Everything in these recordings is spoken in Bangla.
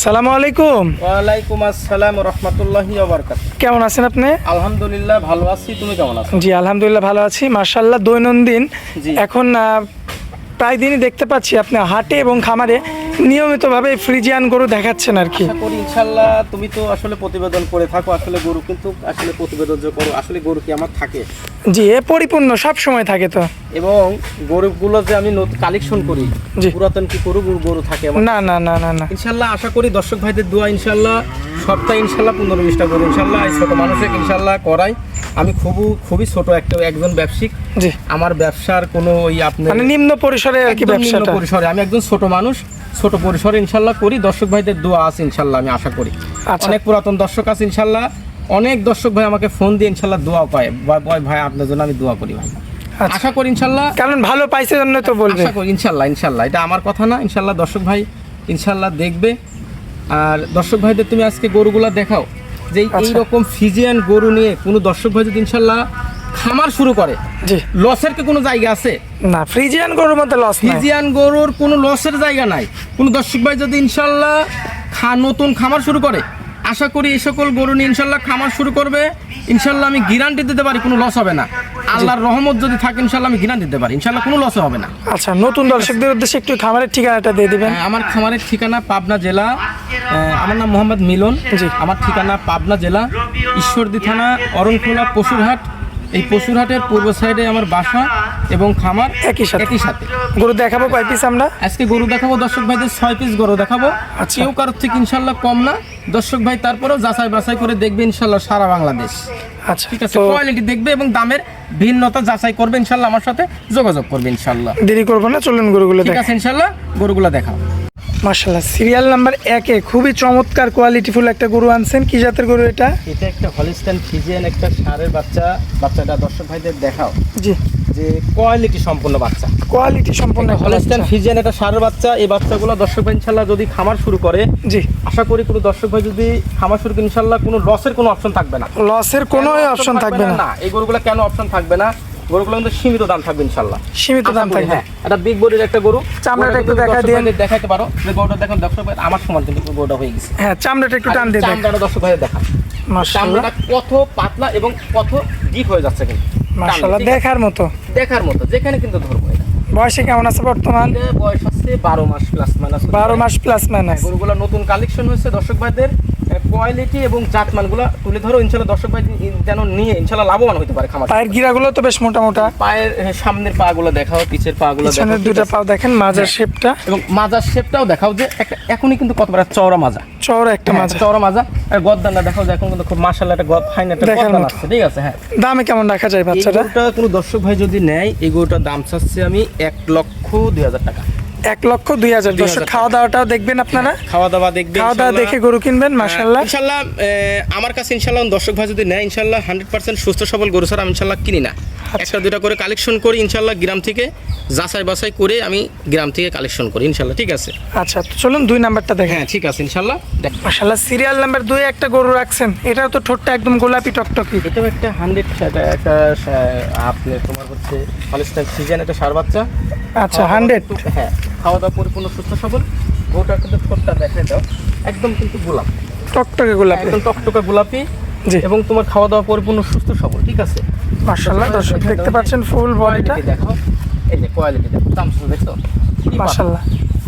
আসসালামু আলাইকুম। ওয়ালাইকুম আসসালাম রহমতুল্লাহি কেমন আছেন আপনি? আলহামদুলিল্লাহ ভালো আছি তুমি কেমন আছো? জি আলহামদুলিল্লাহ ভালো আছি। মার্শাল্লাহ দৈনন্দিন এখন প্রায় দিনই দেখতে পাচ্ছি আপনি হাটে এবং খামারে নিয়মিতভাবে ফ্রিজিয়ান গরু দেখাচ্ছেন আর কি। করি ইনশাল্লাহ তুমি তো আসলে প্রতিবেদন করে থাকো আসলে গরু কিন্তু আসলে প্রতিবেদন যে করো আসলে গরু কি আমার থাকে? জি এ পরিপূর্ণ সব সময় থাকে তো। এবং গরুগুলো যে আমি কালেকশন করি। পুরাতন কি গরু গরু- থাকে আমার না না না না না। ইনশাল্লাহ আশা করি দর্শক ভাইদের দোয়া ইনশাল্লাহ সপ্তাহে ইনশাল্লাহ পনেরো বিশটা গরু ইনশাল্লাহ এই ছোট মানুষকে ইনশাল্লাহ করাই। আমি খুব খুবই ছোট একটা একজন ব্যবসায়িক। জি। আমার ব্যবসার কোনো ওই আপনার মানে নিম্ন পরিসরে আর কি নিম্ন পরিসরে। আমি একজন ছোট মানুষ ছোট পরিসরে ইনশাল্লাহ করি। দর্শক ভাইদের দোয়া আছে ইনশাল্লাহ আমি আশা করি। আচ্ছা। অনেক পুরাতন দর্শক আছে ইনশাল্লাহ। অনেক দর্শক ভাই আমাকে ফোন দিয়ে ইনশাল্লাহ দোয়া পায়। ভাই- ভাই আপনার জন্য আমি দোয়া করি ভাই। আচ্ছা। আশা করি ইনশাল্লাহ। কারণ ভালো পাইছে জন্য তো বলবে। আশা করি ইনশাল্লাহ ইনশাল্লাহ। এটা আমার কথা না। ইনশাল্লাহ দর্শক ভাই ইনশাল্লাহ দেখবে। আর দর্শক ভাইদের তুমি আজকে গরুগুলা দেখাও। যে আচ্ছা। এইরকম ফিজিয়ান গরু নিয়ে কোনো দর্শক ভাই যদি ইনশাল্লাহ খামার শুরু করে। জি। লসের কি কোনো জায়গা আছে? না ফ্রিজিয়ান গরুর মধ্যে লস নাই। ফিজিয়ান গরুর কোনো লসের জায়গা নাই। কোনো দর্শক ভাই যদি ইনশাল্লাহ খা নতুন খামার শুরু করে আশা করি এই সকল গরু নিয়ে ইনশাল্লাহ খামার শুরু করবে। ইনশাল্লাহ আমি গ্যারান্টি দিতে পারি কোনো লস হবে না। আল্লাহর রহমত যদি থাকে ইনশাল্লাহ আমি গ্যারান্টি দিতে পারি। ইনশাল্লাহ কোনো লস হবে না। আচ্ছা নতুন দর্শকদের উদ্দেশ্যে একটু খামারের ঠিকানাটা দিয়ে দিবেন। আহ, আমার খামারের ঠিকানা পাবনা জেলা। আমার নাম মোহাম্মদ মিলন। আমার ঠিকানা পাবনা জেলা। ঈশ্বরদী থানা অরণখোলা পশুরহাট। এই পশুরহাটের পূর্ব সাইডে আমার বাসা এবং খামার একই সাথে। একই সাথে। গরু দেখাবো কয় পিস আমরা? আজকে গরু দেখাবো দর্শক ভাইদের ছয় পিস গরু দেখাবো। আচ্ছা। কেউ কারোর থেকে ইনশাল্লাহ কম না। দর্শক ভাই তারপরেও যাচাই বাছাই করে দেখবে ইনশাল্লাহ সারা বাংলাদেশ। আচ্ছা ঠিক আছে কোয়ালিটি দেখবে এবং দামের ভিন্নতা যাচাই করবে ইনশাল্লাহ আমার সাথে যোগাযোগ করবে ইনশাল্লাহ। দেরি করব না চলুন গরুগুলো ঠিক আছে ইনশাল্লাহ গরুগুলো দেখাও। মার্শাল্লাহ সিরিয়াল নাম্বার একে খুবই চমৎকার কোয়ালিটিফুল একটা গরু আনছেন। কি জাতের গরু এটা? এটা একটা হলিস্টান ফিজিয়ান একটা সারের বাচ্চা। বাচ্চাটা দর্শক ভাইদের দেখাও। জি। যে কোয়ালিটি সম্পন্ন বাচ্চা। কোয়ালিটি সম্পন্ন হলিস্টান ফিজিয়ান একটা সারের বাচ্চা। এই বাচ্চাগুলো দর্শক ভাই ইনশাল্লাহ যদি খামার শুরু করে জি। আশা করি কোনো দর্শক ভাই যদি খামার শুরু করে ইনশাল্লাহ কোনো লসের কোনো অপশন থাকবে না। লসের কোনো অপশন থাকবে না? না। এই গরুগুলো কেন অপশন থাকবে না? গরুগুলো কিন্তু সীমিত দাম থাকবে ইনশাল্লাহ সীমিত দাম থাকবে। হ্যাঁ এটা বিগ বডির একটা গরু। চামড়াটা একটু দেখা দর্শক দিয়েন। পারো যে গরুটা দেখুন দর্শক আমার সমান কিন্তু গরুটা হয়ে গেছে। হ্যাঁ চামড়াটা একটু টান দিয়ে চামড়াটা দর্শক ভাইদের দেখা চামড়াটা কত পাতলা এবং কত ডিপ হয়ে যাচ্ছে কিন্তু। দেখার মতো। দেখার মতো যেখানে কিন্তু ধরবো এটা। বয়সে কেমন আছে বর্তমান? বয়স হচ্ছে বারো মাস প্লাস মাইনাস বারো মাস প্লাস মাইনাস গরুগুলো নতুন কালেকশন হয়েছে দর্শক ভাইদের। কোয়ালিটি এবং জাতমানগুলো তুলে ধরো ইনশাল্লাহ দর্শক ভাই যেন নিয়ে ইনশাল্লাহ লাভবান হতে পারে খামার পায়ের গিরাগুলো তো বেশ মোটা মোটা পায়ের সামনের পা গুলো দেখাও পিছের পা দেখাও দুটো আছে? দেখেন মাজার শেপটা। এবং মাজার শেপটাও দেখাও যে এখনই কিন্তু কত বড় চওড়া মাজা। চওড়া একটা হ্যাঁ, মাজা। চওড়া মাজা। আর গদ্দানটা দেখাও যে এখন কিন্তু খুব মাশাআল্লাহ একটা গদ ফাইন একটা গদ্দান মতো। ঠিক আছে হ্যাঁ। দামে কেমন রাখা যায় বাচ্চাটা গরুটা কোনো দর্শক ভাই যদি নেয় এই দাম চাচ্ছে আমি এক লক্ষ দুই হাজার টাকা। এক লক্ষ দুই হাজার। দর্শক খাওয়া দাওয়াটাও দেখবেন আপনারা? খাওয়া দাওয়া দেখবেন খাওয়া দাওয়া দেখে গরু কিনবেন মাসাল্লাহ ইনশাল্লাহ আমার কাছে ইনশাল্লাহ দর্শক ভাই যদি নেয় ইনশাল্লাহ হান্ড্রেড পার্সেন্ট সুস্থ সবল গরু ছাড়া আমি ইনশাল্লাহ কিনি না। একটা দুটা করে কালেকশন করি ইনশাল্লাহ গ্রাম থেকে যাচাই বাছাই করে আমি গ্রাম থেকে কালেকশন করি ইনশাল্লাহ ঠিক আছে? আচ্ছা তো চলুন দুই নাম্বারটা দেখেন। হ্যাঁ ঠিক আছে ইনশাল্লাহ দেখ। মাসাল্লাহ সিরিয়াল নাম্বার দুই একটা গরু রাখছেন এটাও তো ঠোঁটটা একদম গোলাপি টকটকি। এটাও একটা হান্ড্রেড একটা আপনি তোমার হচ্ছে হলিস্টাইন সিজন একটা সার বাচ্চা। আচ্ছা হান্ড্রেড হ্যাঁ খাওয়া দাওয়া পরিপূর্ণ সুস্থ সবল। গোটা কিন্তু ঠোঁটটা দেখে দাও একদম কিন্তু গোলাপ। টকটকে গোলাপি। একদম টকটকে গোলাপি। এবং তোমার খাওয়া দাওয়া পরিপূর্ণ সুস্থ সবল ঠিক আছে? মাসাল্লাহ দর্শক দেখতে পাচ্ছেন ফুল বডিটা দেখো এই যে কোয়ালিটি দেখো দামসুল দেখছ? মাসাল্লাহ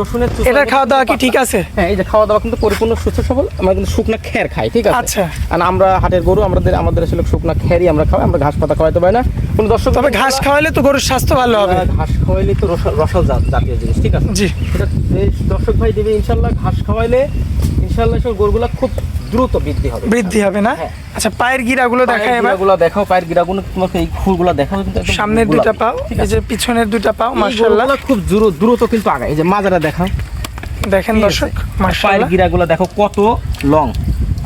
রসুনের এটা খাওয়া দাওয়া কি ঠিক আছে? হ্যাঁ এই যে খাওয়া দাওয়া কিন্তু পরিপূর্ণ সুস্থ সবল আমরা কিন্তু শুকনা খাই ঠিক আছে? আচ্ছা। আর আমরা হাটের গরু আমাদের আমাদের আসলে শুকনা খেরই আমরা খাই আমরা ঘাস পাতা খাওয়াইতে পারি না। কোনো দর্শক তবে ঘাস তো গরুর স্বাস্থ্য ভালো হবে। ঘাস খাওয়াইলে তো রসাল জাতীয় জিনিস ঠিক আছে? জি। দর্শক ভাই দেবে ইনশাল্লাহ ঘাস খাওয়াইলে ইনশাল্লাহ সব গরুগুলা খুব দ্রুত বৃদ্ধি হবে। বৃদ্ধি হবে না? হ্যাঁ। আচ্ছা পায়ের গিরাগুলো দেখায় এবার। গিরাগুলো দেখাও পায়ের গিরাগুলো তোমাকে এই ফুলগুলো দেখাও কিন্তু সামনের। দুইটা পাও এই যে পিছনের দুইটা পাও মাশাআল্লাহ। খুব দ্রুত দ্রুত কিন্তু আগায়। এই যে মাজারা দেখাও। দেখেন? দর্শক পায়ের গিরাগুলো দেখো কত লং।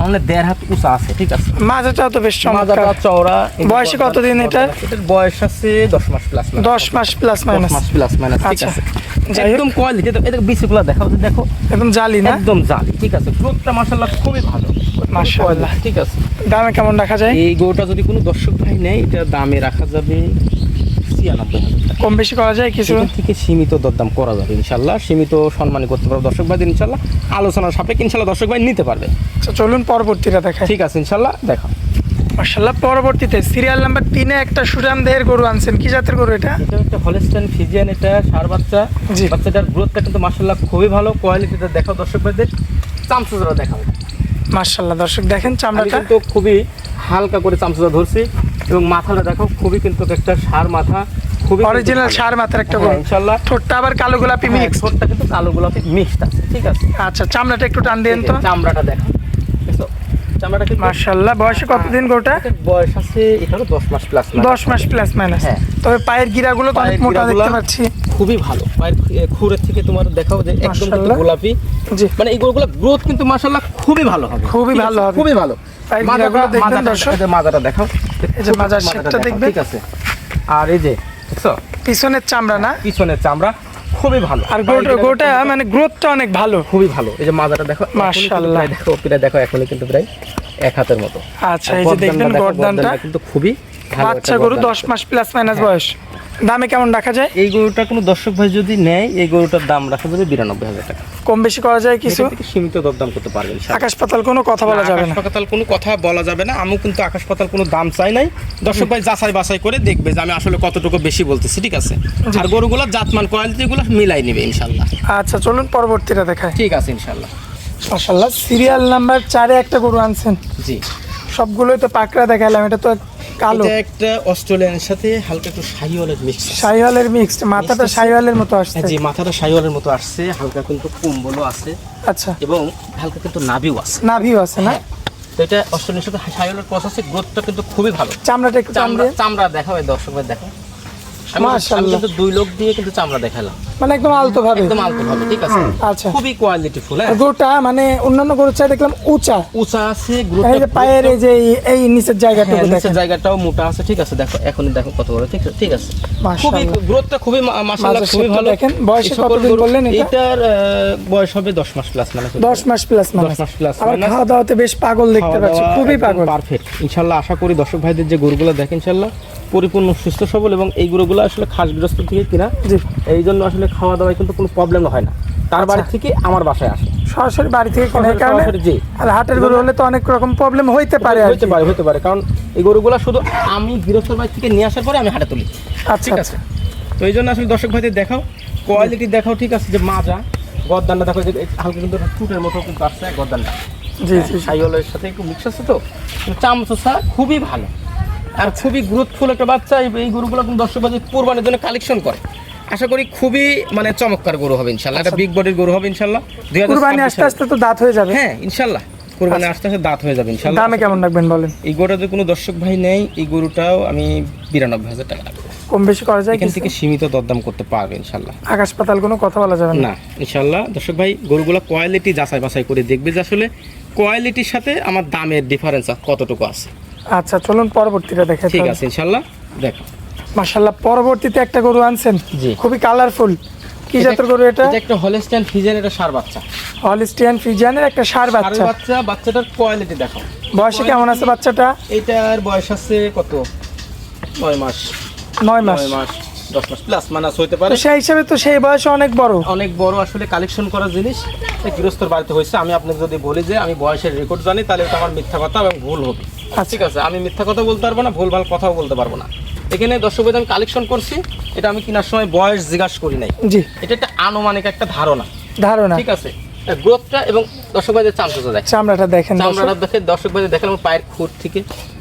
আমাদের দেড় হাত উঁচা আছে ঠিক আছে? মাজাটাও তো বেশ মাজাটা চওড়া বয়সে কতদিন এটার? এটার বয়স আছে দশ মাস প্লাস দশ মাস প্লাস মাইনাস মাস প্লাস মাইনাস ঠিক আচ্ছা। আছে। একদম কোয়ালিটি এটা বিসিগুলো দেখাও দেখো। একদম জালি না? একদম জালি ঠিক আছে। গ্রোথটা মাশাআল্লাহ খুবই ভালো। মাশাআল্লাহ। ঠিক আছে। দামে কেমন রাখা যায়? এই গরুটা যদি কোনো দর্শক ভাই নেয় এটা দামে রাখা যাবে ছিয়ানব্বই কম বেশি করা যায় কিছু? থেকে সীমিত দরদাম করা যাবে ইনশাল্লাহ সীমিত সম্মানী করতে পারবে দর্শক ভাই ইনশাল্লাহ আলোচনার সাপেক্ষে ইনশাল্লাহ দর্শক ভাই নিতে পারবে। আচ্ছা, চলুন পরবর্তীটা দেখা ঠিক আছে ইনশাল্লাহ দেখো মার্শাল্লাহ পরবর্তীতে সিরিয়াল নাম্বার তিনে একটা সুরাম দেহের গরু আনছেন। কি জাতের গরু এটা? এটা একটা হলেস্টাইন ফিজিয়ান এটা সার বাচ্চা। জি। বাচ্চাটার গ্রোথটা কিন্তু মার্শাল্লাহ খুবই ভালো কোয়ালিটিটা দেখো দর্শক ভাইদের চামচুজরা দেখাও। মার্শাল্লাহ দর্শক দেখেন চামড়াটা। কিন্তু খুবই হালকা করে চামচুজা ধরছি এবং মাথাটা দেখো খুবই কিন্তু একটা সার মাথা খুবই অরিজিনাল সার মাথার একটা হ্যাঁ, গরু ইনশাল্লাহ ঠোঁটটা আবার কালো গোলাপি হ্যাঁ, মিক্স ঠোঁটটা কিন্তু কালো গোলাপি মিক্সড আছে ঠিক আছে। আচ্ছা চামড়াটা একটু টান দিন তো। চামড়াটা দেখো দেখছ? বয়সে কতদিন গরুটা এটার বয়স আছে এটারও মাস প্লাস দশ মাস প্লাস মাইনাস হ্যাঁ। তবে পায়ের গিরাগুলো তো অনেক মোটা দেখতে পাচ্ছি। খুবই ভালো। পায়ের খুরের থেকে তোমার দেখাও যে একদম কিন্তু গোলাপি। জি। মানে এই গরুগুলো গ্রোথ কিন্তু মাশাআল্লাহ খুবই ভালো হবে। খুবই ভালো হবে। খুবই ভালো। গিরাগুলো দেখবেন দর্শক। মাজাটা দেখাও। এই যে মাজার শেপটা দেখবেন। ঠিক আছে। আর এই যে দেখছ? পিছনের চামড়া না? পিছনের চামড়া খুবই ভালো। আর গোটা গোটা মানে গ্রোথটা অনেক ভালো। খুবই ভালো। এই যে মাজাটা দেখো মাশাআল্লাহ। দেখো প্রায় দেখো এখনই কিন্তু প্রায় এক হাতের মতো। আচ্ছা এই যে দেখবেন দেখো, গর্দানটা কিন্তু খুবই বাচ্চা গরু গর্দান। দশ মাস প্লাস মাইনাস বয়স। দামে কেমন রাখা যায়? এই গরুটা কোনো দর্শক ভাই যদি নেয় এই গরুটার দাম রাখা যাবে বিরানব্বই হাজার টাকা। কম বেশি করা যায় কিছু? সীমিত দরদাম করতে পারবেন আকাশ পাতাল কোনো কথা বলা যাবে না। আকাশ পাতাল কোনো কথা বলা যাবে না। আমিও কিন্তু আকাশ পাতাল কোনো দাম চাই নাই। দর্শক ভাই যাচাই বাছাই করে দেখবে যে আমি আসলে কতটুকু বেশি বলতেছি ঠিক আছে? আর গরুগুলো জাতমান কোয়ালিটিগুলো মিলাই নিবে ইনশাল্লাহ। আচ্ছা চলুন পরবর্তীটা দেখায় ঠিক আছে ইনশাল্লাহ। মাশাল্লাহ সিরিয়াল নাম্বার চারে একটা গরু আনছেন। জি। সবগুলোই তো পাকড়া দেখালাম এটা তো কালো। এটা একটা অস্ট্রেলিয়ানের সাথে হালকা একটু শাহিওয়ালের মিক্স শাহিওয়ালের মিক্সড মাথাটা শাহিওয়ালের মতো আসছে। জি মাথাটা শাহিওয়ালের মতো আসছে হালকা কিন্তু কুম্বলও আছে। আচ্ছা। এবং হালকা কিন্তু নাভিও আছে। নাভিও আছে না? হ্যাঁ। তো এটা অস্ট্রেলিয়ার সাথে শাহিওয়ালের ক্রস আছে গ্রোথটা কিন্তু খুবই ভালো। চামড়াটা একটু চামড়া চামড়া দেখা হয় দর্শক ভাই দেখো মাশাআল্লাহ। কিন্তু দুই লোক দিয়ে কিন্তু চামড়া দেখালাম। মানে একদম আলতো ভাবে একদম আলতো ভাবে ঠিক আছে? আচ্ছা। খুবই কোয়ালিটি ফুল আর গরুটা মানে অন্যান্য গরুর চাই দেখলাম উঁচা। উঁচা আছে মানে এই যে পায়ের এই যে এই- এই নিচের জায়গাটুকু নিচের জায়গাটাও মোটা আছে ঠিক আছে? দেখো এখনই দেখো কত বড় ঠিক ঠিক আছে? খুবই গ্রোথটা খুবই মাশাআল্লাহ খুবই ভালো। দেখেন। বয়সে বললেন? এটার হবে দশ মাস প্লাস মানে দশ মাস প্লাস মানে। মাস। খাওয়া দাওয়াতে বেশ পাগল দেখতে পাচ্ছি খুবই পাগল। পারফেক্ট ইনশাল্লাহ আশা করি দর্শক ভাইদের যে গরুগুলো দেখেন ইনশাল্লাহ পরিপূর্ণ সুস্থ সবল এবং এই গরুগুলো আসলে খাসগ্রস্ত থেকে কিনা এই জন্য আসলে খাওয়া দাওয়ায় কিন্তু কোনো প্রবলেম হয় না। তার বাড়ি থেকে আমার বাসায় আসে। সরাসরি বাড়ি থেকে কেনার সরাসরি- কারণে আর হাটের গরু হলে তো অনেক রকম প্রবলেম হইতে পারে হতে পারে হতে পারে। কারণ এই গরুগুলো শুধু আমি গৃহস্থর বাড়ি থেকে নিয়ে আসার পরে আমি হাটে তুলি। আচ্ছা ঠিক আছে? তো এই জন্য আসলে দর্শক ভাইদের দেখাও কোয়ালিটি দেখাও ঠিক আছে যে মাজা গরদানটা দেখো যে হালকা কিন্তু টুটের মতো কিন্তু আসছে গরদানটা জি জি জি। সাইওয়ালের সাথে একটু মিক্স আছে তো। চামচোসা খুবই ভালো। আর খুবই গ্রোথফুল একটা বাচ্চা এই- গরুগুলো কিন্তু দর্শক ভাই কোরবানির জন্য কালেকশন করে। আশা করি খুবই মানে চমৎকার গরু হবে ইনশাল্লাহ। একটা বিগ বডির গরু হবে ইনশাল্লাহ। কুরবানি আস্তে আস্তে তো দাঁত হয়ে যাবে। হ্যাঁ ইনশাল্লাহ। কোরবানি আস্তে আস্তে দাঁত হয়ে যাবে ইনশাল্লাহ। দামে কেমন রাখবেন বলেন? এই গরুটা যদি কোনো দর্শক ভাই নেই এই গরুটাও আমি বিরানব্বই হাজার টাকা রাখব। কম বেশি করা যায় এখান? থেকে সীমিত দরদাম করতে পারবে ইনশাল্লাহ। আকাশ পাতাল কোনো কথা বলা যাবে না? না ইনশাল্লাহ। দর্শক ভাই গরুগুলো কোয়ালিটি যাচাই বাছাই করে দেখবে যে আসলে কোয়ালিটির সাথে আমার দামের ডিফারেন্স কতটুকু আছে। আচ্ছা চলুন পরবর্তীটা দেখে ঠিক আছে ইনশাল্লাহ দেখো। মাশাল্লাহ পরবর্তীতে একটা গরু আনছেন। জি। খুবই কালারফুল কি জাতের গরু এটা? এটা একটা হলেস্টাইন ফিজিয়ান এটা সার বাচ্চা। হলিস্টিয়ান ফিজিয়ানের একটা সার বাচ্চা। বাচ্চা বাচ্চাটার কোয়ালিটি দেখো বয়সে কেমন আছে বাচ্চাটা? এটার বয়স আছে কত? নয় মাস। নয় মাস। নয় মাস দশ মাস প্লাস মানাস হইতে পারে। সেই হিসাবে তো সেই বয়সে অনেক বড়। অনেক বড় আসলে কালেকশন করা জিনিস। গৃহস্থর বাড়িতে হয়েছে। আমি আপনাকে যদি বলি যে আমি বয়সের রেকর্ড জানি তাহলে এটা আমার মিথ্যা কথা এবং ভুল হবে। ঠিক আছে আমি মিথ্যা কথা বলতে পারব না ভুল ভালো কথাও বলতে পারব না। এখানে দর্শক আমি কালেকশন করছি এটা আমি কেনার সময় বয়স জিজ্ঞাসা করি নাই। জি। এটা একটা আনুমানিক একটা ধারণা। ধারণা। ঠিক আছে গ্রোথটা এবং দর্শক ভাইদের চামচা দেখ চামড়াটা দেখেন চামড়াটা দেখে দর্শক ভাইদের দেখেন আমার পায়ের খুঁট থেকে।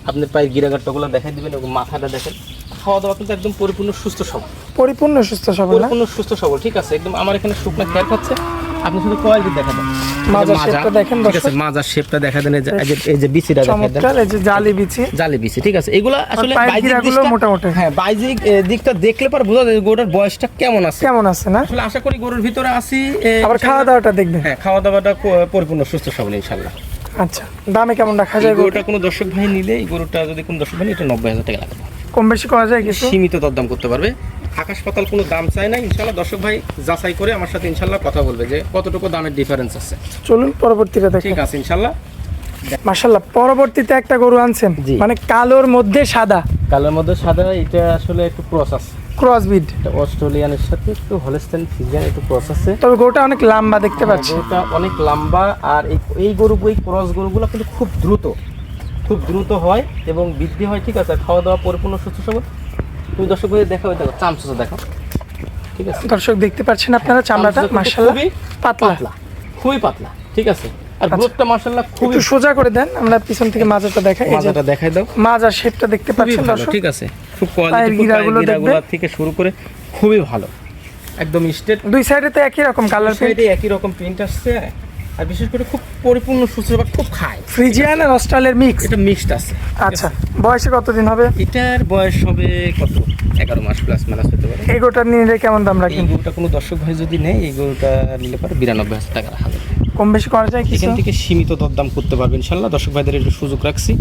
আপনার পায়ের গিরাগাট্টাগুলো দেখাই দিবেন এবং মাথাটা দেখেন। খাওয়া দাওয়া কিন্তু একদম পরিপূর্ণ সুস্থ সবল। পরিপূর্ণ সুস্থ সবল পরিপূর্ণ সুস্থ সবল ঠিক আছে। একদম আমার এখানে শুকনো খেয়াল খাচ্ছে আপনি শুধু কোয়ালিটি দেখা দেন। মাজার শেপটা দেখেন ঠিক আছে মাজার শেপটা দেখা দেন এই যে- এই যে এই যে বিচিটা দেখা চমৎকার এই যে জালি বিচি। জালি বিচি ঠিক আছে। এগুলা আসলে বাইজিক গিরাগুলো মোটামুটি। হ্যাঁ বাইজিক দিকটা দেখলে পর বোঝা যায় যে বয়সটা কেমন আছে। কেমন আছে না? আসলে আশা করি গরুর ভিতরে আসি এ, আবার ইনশাল্লাহ- খাওয়া দাওয়াটা দেখবেন। হ্যাঁ খাওয়া দাওয়াটা পরিপূর্ণ সুস্থ সবল ইনশাল্লাহ। আচ্ছা দামে কেমন রাখা যায় গরুটা? কোনো দর্শক ভাই নিলে এই গরুটা যদি কোনো দর্শক ভাই এটা নব্বই হাজার টাকা লাগবে। কম বেশি করা যায় কিছু? সীমিত দরদাম করতে পারবে। আকাশ পাতাল কোনো দাম চায় না ইনশাল্লাহ দর্শক ভাই যাচাই করে আমার সাথে ইনশাল্লাহ কথা বলবে যে কতটুকু দামের ডিফারেন্স আছে। চলুন পরবর্তীটা দেখেন ঠিক আছে ইনশাল্লাহ মাশাল্লাহ পরবর্তীতে একটা গরু আনছেন। মানে কালোর মধ্যে সাদা। কালোর মধ্যে সাদা এটা আসলে একটু ক্রস আছে। ক্রস বিড এটা অস্ট্রেলিয়ানের সাথে একটু হলস্টেন ফিজিয়ান একটু ক্রস আছে। তবে গরুটা অনেক লম্বা দেখতে পাচ্ছি। গরুটা অনেক লম্বা আর এই এই গরু এই ক্রস গরুগুলো কিন্তু খুব দ্রুত খুব দ্রুত হয় এবং বৃদ্ধি হয় ঠিক আছে? খাওয়া দাওয়া পরিপূর্ণ সুস্থ সবল। তুমি দর্শক ভাই দেখাও দেখো চামচা দেখো। ঠিক আছে? দর্শক দেখতে পাচ্ছেন আপনারা চামড়াটা খুবই পাতলা। পাতলা খুবই পাতলা ঠিক আছে? আর আচ্ছা। গ্রোথটা মার্শাল্লাহ খুবই একটু সোজা করে দেন আমরা পিছন থেকে মাজাটা দেখাই মাজাটা দেখাই দাও। মাজার শেপটা দেখতে পাচ্ছেন দর্শক? ঠিক আছে? খুব কোয়ালিটি গিরাগুলো। থেকে শুরু করে খুবই ভালো একদম স্টেট দুই সাইডে তো একই রকম কালার সাইডে একই রকম প্রিন্ট আসছে। আর বিশেষ করে খুব পরিপূর্ণ সুস্থ বা খুব খায়। ফ্রিজিয়ান আর অস্ট্রালের মিক্স এটা মিক্সড আছে। আচ্ছা বয়সে কতদিন হবে? এটার বয়স হবে কত? এগারো মাস প্লাস মাইনাস হতে পারে। এই গোটা নিলে কেমন দাম রাখেন? গরুটা কোনো দর্শক ভাই যদি নেয় এই গরুটা নিলে পারে বিরানব্বই হাজার টাকা রাখা যাবে। কম বেশি করা যায় কিছু? এখান থেকে সীমিত দরদাম করতে পারবে ইনশাল্লাহ। দর্শক ভাইদের একটু সুযোগ রাখছি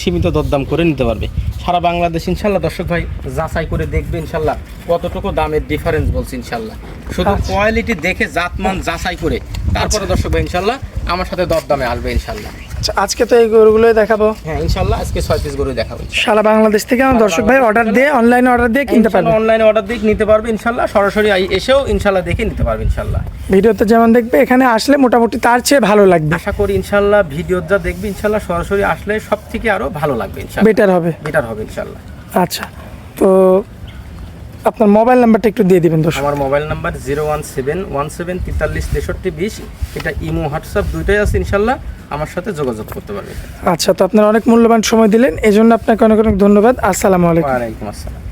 সীমিত দরদাম করে নিতে পারবে। সারা বাংলাদেশ ইনশাল্লাহ দর্শক ভাই যাচাই করে দেখবে ইনশাল্লাহ কতটুকু দামের ডিফারেন্স বলছি ইনশাল্লাহ। শুধু আচ্ছা। কোয়ালিটি দেখে জাতমান যাচাই করে তারপরে দর্শক ভাই ইনশাল্লাহ আমার সাথে দরদামে আসবে ইনশাল্লাহ। আচ্ছা আজকে তো এই গরুগুলোই দেখাবো। হ্যাঁ ইনশাল্লাহ আজকে ছয় পিস গরু দেখাবো সারা বাংলাদেশ থেকে আমার দর্শক ভাই অর্ডার দিয়ে অনলাইনে অর্ডার দিয়ে কিনতে পারবে। অনলাইনে অর্ডার দিয়ে নিতে পারবে ইনশাল্লাহ। সরাসরি এসেও ইনশাল্লাহ দেখে নিতে পারবে ইনশাল্লাহ। ভিডিওতে যেমন দেখবে এখানে আসলে মোটামুটি তার চেয়ে ভালো লাগবে। আশা করি ইনশাল্লাহ ভিডিও যা দেখবে ইনশাল্লাহ সরাসরি আসলে সব থেকে আরও ভালো লাগবে ইনশাল্লাহ। বেটার হবে। বেটার হবে ইনশাল্লাহ। আচ্ছা তো আপনার মোবাইল নাম্বারটা একটু দিয়ে দিবেন দর্শক। আমার mobile number zero one seven one seven তেতাল্লিশ তেষট্টি বিশ। এটা ইমো হোয়াটসঅ্যাপ দুইটাই আছে ইনশাল্লাহ। আমার সাথে যোগাযোগ করতে পারবে আচ্ছা তো আপনার অনেক মূল্যবান সময় দিলেন। এই জন্য আপনাকে অনেক অনেক ধন্যবাদ। আসসালামু আলাইকুম। ওয়ালাইকুম আসসালাম।